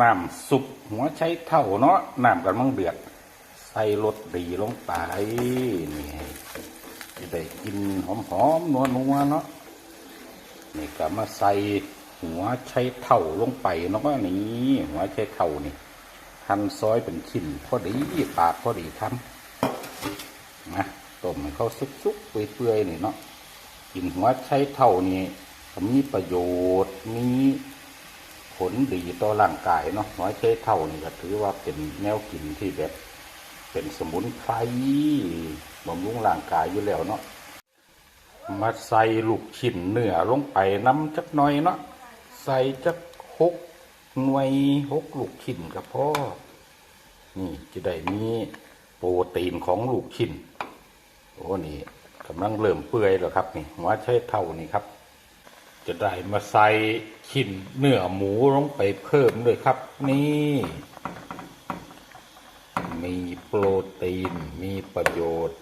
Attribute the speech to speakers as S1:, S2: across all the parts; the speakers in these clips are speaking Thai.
S1: น้ำซุปหัวไชเท่าเนาะน้ำกันมังเดือด ใส่รสดีลงไปนี่จะได้กินหอมๆนัวๆเนาะนี่ก็มาใส่หัวไชเท่าลงไปเนาะนี่หัวไชเท่านี่หั่นซอยเป็นชิ้นพอดีปากพอดีคำนะต้มให้เขาสุกๆเปื่อยๆนี่เนาะกินหัวไชเท่านี่มีประโยชน์มี ผลดีต่อร่างกายเนาะหัวไชเท่านี่ก็ถือว่าเป็นแนวกินที่แบบ เป็นสมุนไพรบำรุงร่างกายอยู่แล้วเนาะมาใส่ลูกชิ้นเนื้อลงไปน้ำจักหน่อยเนาะใส่จักหกหน่วยหกลูกชิ้นกับพ่อนี่จะได้มีโปรตีนของลูกชิ้นโอ้นี่กำลังเริ่มเปื่อยแล้วครับนี่หัวใช้เท่านี่ครับ จะได้มาใส่ชิ้นเนื้อหมูลงไปเพิ่มด้วยครับ นี่ มีโปรตีน มีประโยชน์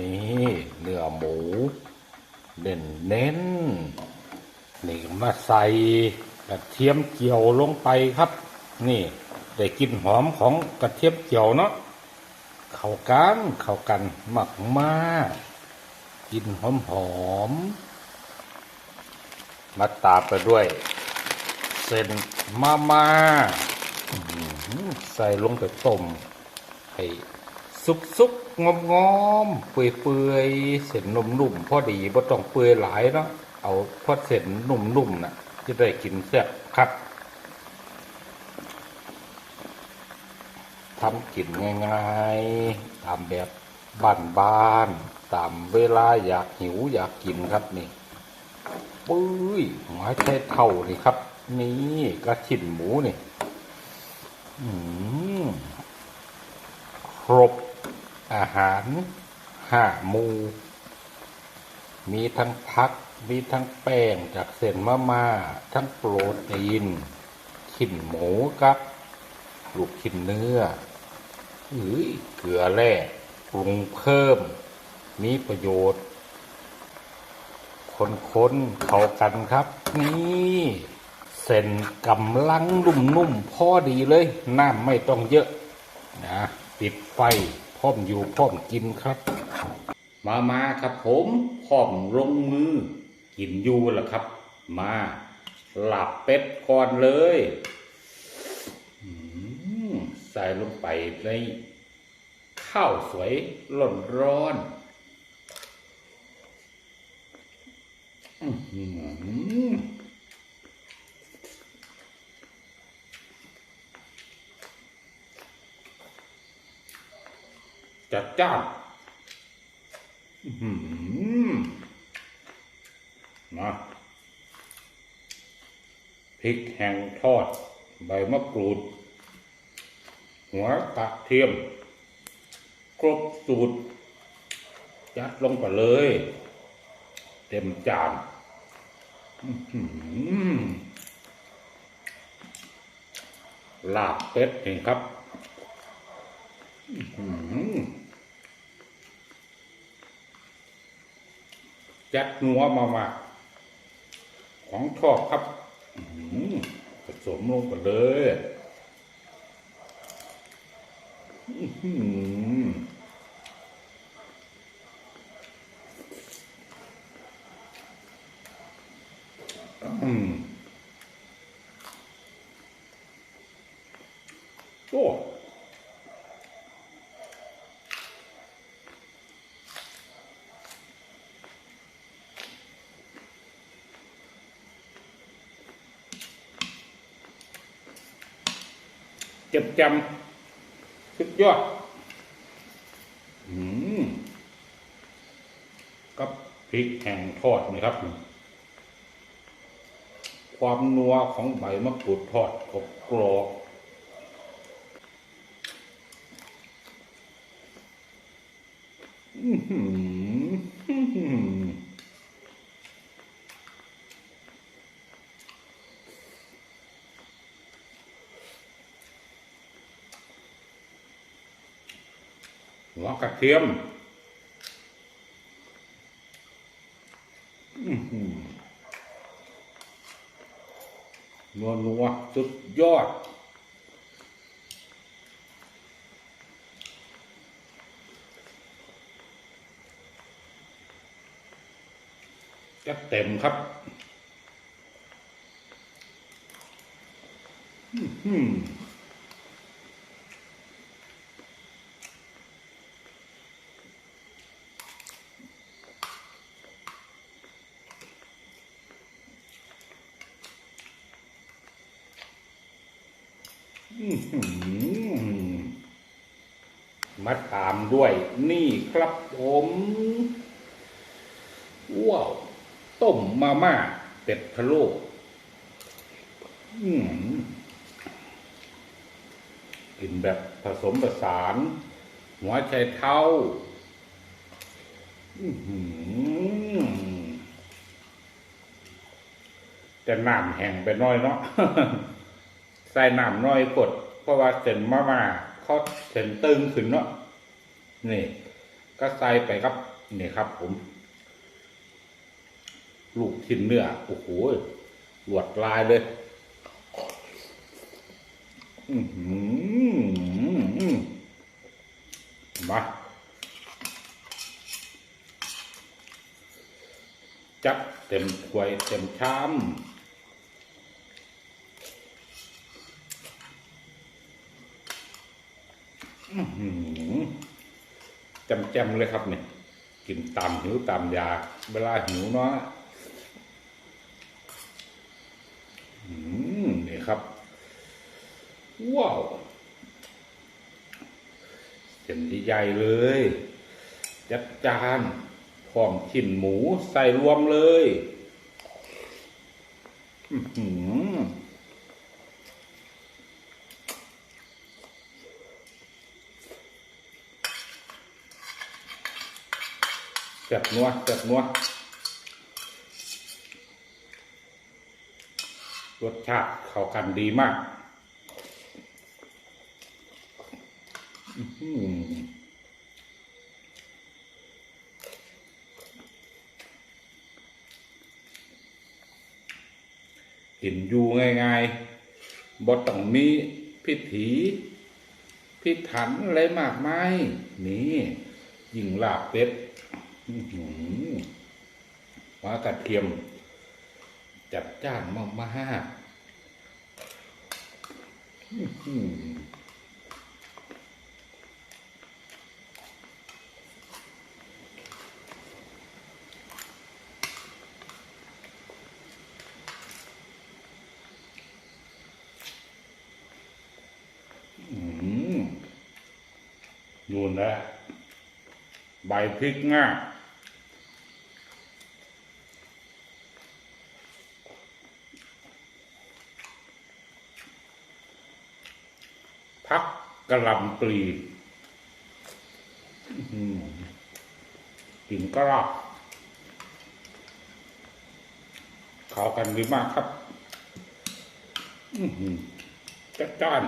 S1: นี่เนื้อหมูเน้นเน้นนี่มาใส่กระเทียมเจียวลงไปครับ นี่ ได้กลินหอมของกระเทียมเจียวเนาะเข้ากันเข้ากันมากมากกลินหอมหอม มาตามไปด้วย เส้นมาม่าใส่ลงไปต้มให้สุกสุกงอมงอมเปื่อยเปื่อยเส้นนุ่มนุ่มๆพอดีบ่ต้องเปื่อยหลายเนาะเอาพอเส้นนุ่มนุ่มๆน่ะจะได้กินแซ่บครับทำกินง่ายๆตามแบบบ้านๆตามเวลาอยากหิวอยากกินครับนี่ ปุ้ยหมายไทยเท่านี่ครับ นี่กระชินหมูนี่ครบอาหารห้าหมู มีทั้งพัก มีทั้งแป้งจากเส้นมะม่า ทั้งโปรตีนขินหมูกับ ลูกชิ้นเนื้อหรือเกลือแร่ปรุงเพิ่ม มีประโยชน์ คนๆเข้ากันครับ นี่เส้นกำลังนุ่มๆพอดีเลยน้ำไม่ต้องเยอะนะปิดไฟพร้อมอยู่พร้อมกินครับ มามาครับผมพร้อมลงมือ กินอยู่แล้วครับ มาหลับเป็ดก่อนเลยใส่ลงไปในข้าวสวยร้อนร้อนๆอื้อหือ จัดจ้านอื้อหือมาพริกแห้งทอด ใบมะกรูด หัวกระเทียม ครบสูตรยัดลงไปเลย เต็มจาน ลาบเป็ดเองครับจัดนัวมามาของชอบครับผสมลงไปเลย อื้อหืออืมโอ้ เจ็บจำสุดยอดอืมกับพริกแห้งทอดนะครับ ความนัวของใบมะกรูดทอดกรอบกรอบอื้อ หัวกระเทียมนัวนัวสุดยอดจะเต็มครับอื้อหืออื้อหือ มาตามด้วย นี่ครับผมว้าวต้มมาม่าเป็ดพะโล้อืมกินแบบผสมผสาน หัวไชเท้าแต่น้ำแห้งไปน้อยเนาะ ใส่น้ำน้อยกด เพราะว่าเส้นมามาเขาเส้นตึงขึ้นเนาะนี่ ก็ใส่ไปครับนี่ครับ ผม ลูกชิ้นเนื้อโอ้โหหลวดลายเลยมาจับเต็มถ้วยเต็มชามอื้อหือ จำแจมๆเลยครับเนี่ยกินตามหิวตามอยากเวลาหิวเนาะนี่ครับ ว้าวเส้นใหญ่ๆเลย จัดจานพร้อมชิ้นหมูใส่รวมเลย อือหือแซ่บนัวแซ่บนัวรสชาติเข้ากันดีมากอื้อหือกินอยู่ง่ายๆบดต้องมีพิถีพิถันอะไรมากมายนี่ยิงลาบเป็ด อื้อหือว่ากระเทียม จัดจ้านมากมากๆอื้อหืออืมนู่นนะใบพริกง่า พั กระลำปลีอื้อหือกินกระลาบเข้ากันดีมากครับอื้อหือจัดจ้าน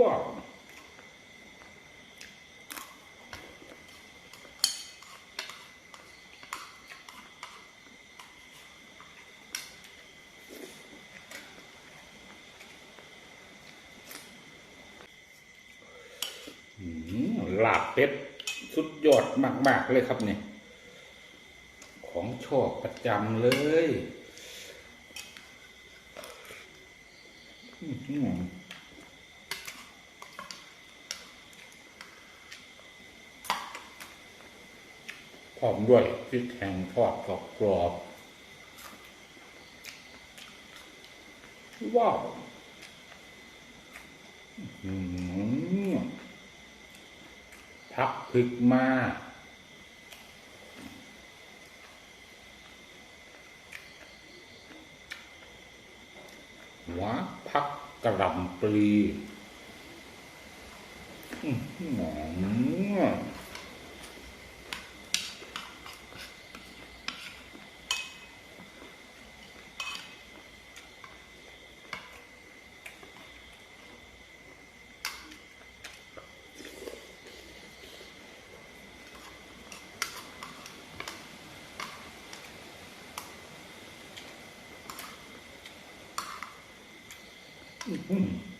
S1: ว้าว อืมลาบ เป็ดสุดยอดมากๆเลยครับเนี่ยของชอบประจำเลยหอพร้อมด้วยพริกแห้งทอดกรอบกรอบว้าว อืม ทับพึกมาหัวพักกระหลำปลีหอม Hum.